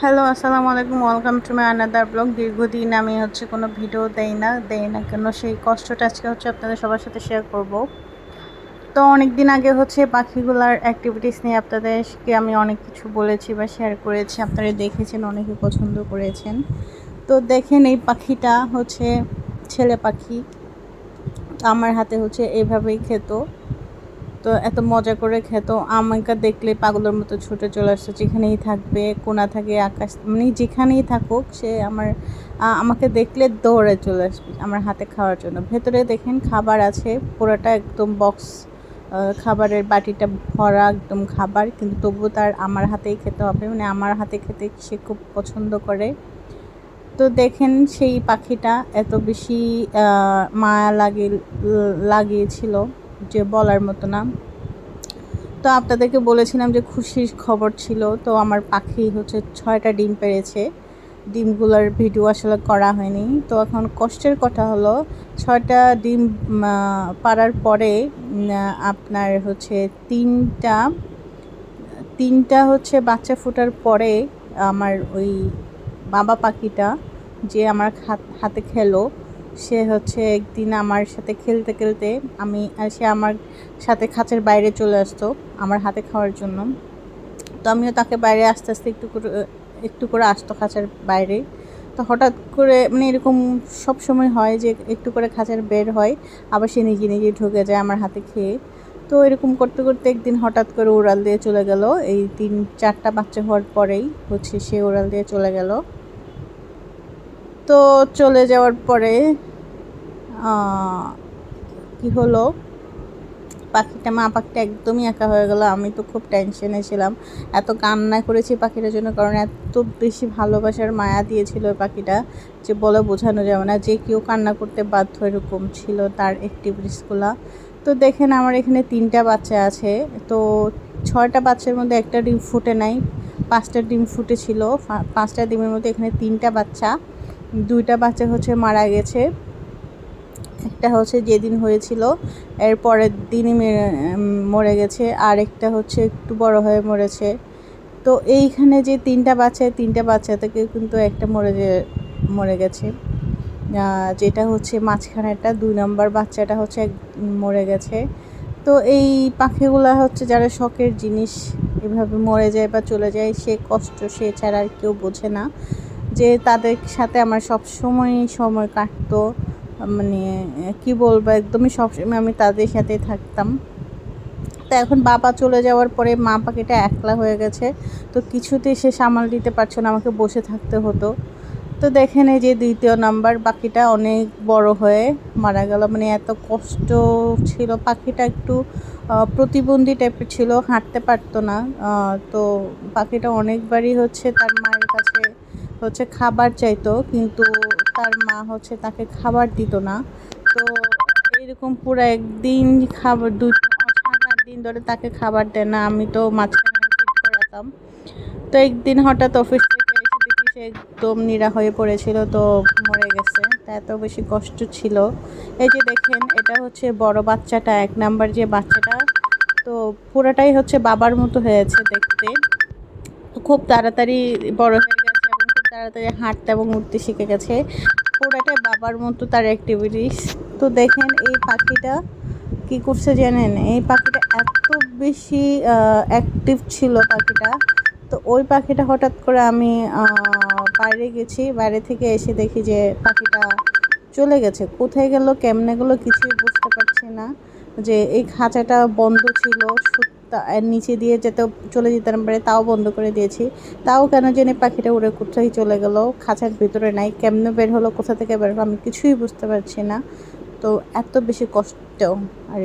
Hello আসসালামু আলাইকুম। Welcome to my another blog দীর্ঘদিন আমি হচ্ছে কোনো ভিডিও দেই না দেই না কেন? সেই কষ্টটা আজকে হচ্ছে আপনাদের সবার সাথে শেয়ার করব। তো অনেক দিন আগে হচ্ছে পাখিগুলার অ্যাক্টিভিটিস নিয়ে আপনাদেরকে আমি অনেক কিছু বলেছি বা শেয়ার করেছি। আপনারা দেখেছেন, অনেকে পছন্দ করেছেন। তো দেখেন এই পাখিটা হচ্ছে ছেলে পাখি। আমার হাতে হচ্ছে এভাবেই খেত। তো এত মজা করে খেত। আমাকে দেখলে পাগলের মতো ছুটে চলে আসতো, যেখানেই থাকবে, কোনা থাকে, আকাশ মানে যেখানেই থাকুক, সে আমার আমাকে দেখলে দৌড়ে চলে আসবে আমার হাতে খাওয়ার জন্য। ভেতরে দেখেন খাবার আছে, পুরোটা একদম বক্স খাবারের বাটিটা ভরা একদম খাবার, কিন্তু তবুও তার আমার হাতেই খেতে হবে। মানে আমার হাতে খেতে সে খুব পছন্দ করে। তো দেখেন সেই পাখিটা এত বেশি মায়া লাগে লাগিয়েছিল। যে বলার মতো না। তো আপনাদেরকে বলেছিলাম যে খুশির খবর ছিল, তো আমার পাখি হচ্ছে ছয়টা ডিম পেরেছে ডিমগুলোর ভিডিও আসলে করা হয়নি। তো এখন কষ্টের কথা হলো, ছয়টা ডিম পাড়ার পরে আপনার হচ্ছে তিনটা তিনটা হচ্ছে বাচ্চা ফোটার পরে আমার ওই বাবা পাখিটা যে আমার হাতে খেলো সে হচ্ছে একদিন আমার সাথে খেলতে খেলতে আমি, সে আমার সাথে খাঁচের বাইরে চলে আসতো আমার হাতে খাওয়ার জন্য। তো আমিও তাকে বাইরে আস্তে আস্তে একটু করে একটু করে আসতো খাঁচার বাইরে। তো হঠাৎ করে মানে এরকম সব সময় হয় যে একটু করে খাঁচার বের হয়, আবার সে নিজে নিজে ঢুকে যায় আমার হাতে খেয়ে। তো এরকম করতে করতে একদিন হঠাৎ করে উড়াল দিয়ে চলে গেল। এই তিন, চারটা বাচ্চা হওয়ার পরেই হচ্ছে সে উড়াল দিয়ে চলে গেল। তো চলে যাওয়ার পরে কি হলো? পাখিটা, মা পাখিটা একদমই একা হয়ে গেল। আমি তো খুব টেনশনে ছিলাম। এত কান্না করেছি পাখিটার জন্য, কারণ এত বেশি ভালোবাসার মায়া দিয়েছিল পাখিটা যে বলে বোঝানো যাবে না। যে কেউ কান্না করতে বাধ্য এরকম ছিল তার একটি অ্যাক্টিভিটিসগুলো তো দেখেন, আমার এখানে তিনটা বাচ্চা আছে। তো ছয়টা বাচ্চার মধ্যে একটা ডিম ফুটে নাই, পাঁচটা ডিম ফুটেছিল। পাঁচটা ডিমের মধ্যে এখানে তিনটা বাচ্চা। দুইটা বাচ্চা হচ্ছে মারা গেছে। একটা হচ্ছে যেদিন হয়েছিল, এর পরের দিনই মরে গেছে, আর একটা হচ্ছে একটু বড় হয়ে মরেছে। তো এইখানে যে তিনটা বাচ্চা তিনটা বাচ্চা থেকে কিন্তু একটা মরে মরে গেছে। যেটা হচ্ছে মাঝখানেরটা, দুই নম্বর বাচ্চাটা হচ্ছে মরে গেছে। তো এই পাখিগুলো হচ্ছে যারা শখের জিনিস এভাবে মরে যায় বা চলে যায়, সে কষ্ট সে ছাড়া আর কেউ বোঝে না। যে তাদের সাথে আমার সব সময় সময় কাটতো। মানে কি বলব, একদমই সবসময় আমি তাদের সাথে থাকতাম। তো এখন বাবা চলে যাওয়ার পরে মা পাখিটা একলা হয়ে গেছে। তো কিছুতেই সে সামাল দিতে পারছ না, আমাকে বসে থাকতে হতো। তো দেখেন এই যে দ্বিতীয় নাম্বার পাখিটা অনেক বড় হয়ে মারা গেল। মানে এত কষ্ট ছিল, পাখিটা একটু প্রতিবন্ধী টাইপের ছিল, হাঁটতে পারতো না। তো পাখিটা অনেকবারই হচ্ছে তার মায়ের কাছে হচ্ছে খাবার চাইতো, কিন্তু তার মা হচ্ছে তাকে খাবার দিত না। তো এরকম পুরো একদিন খাবার দুই সাত আট দিন ধরে তাকে খাবার দেয় না, আমি তো মাঝখানে তো একদিন হঠাৎ অফিস থেকে এসে দেখি সে একদম নিরা হয়ে পড়েছিল, তো মরে গেছে। তা এত বেশি কষ্ট ছিল। এই যে দেখেন, এটা হচ্ছে বড় বাচ্চাটা, এক নাম্বার যে বাচ্চাটা, তো পুরোটাই হচ্ছে বাবার মতো হয়েছে দেখতে। খুব তাড়াতাড়ি বড় হয়ে তাড়াতাড়ি হাঁটতে এবং উঠতে শিখে গেছে। পুরাটাই বাবার মতো তার অ্যাক্টিভিটিস তো দেখেন এই পাখিটা কি করছে জানেন? এই পাখিটা এত বেশি অ্যাক্টিভ ছিল পাখিটা। তো ওই পাখিটা হঠাৎ করে আমি বাইরে গেছি। বাইরে থেকে এসে দেখি যে পাখিটা চলে গেছে। কোথায় গেল, কেমনে গেলো কিছুই বুঝতে পারছি না। যে এই খাঁচাটা বন্ধ ছিল নিচে দিয়ে যেতে চলে যেতাম পারে তাও বন্ধ করে দিয়েছি। তাও কেন জেনে পাখিটা উড়ে কোথায় চলে গেল, খাঁচার ভিতরে নাই, কেমনে বের হলো, কোথা থেকে বের হলো, আমি কিছুই বুঝতে পারছি না। তো এত বেশি কষ্ট আর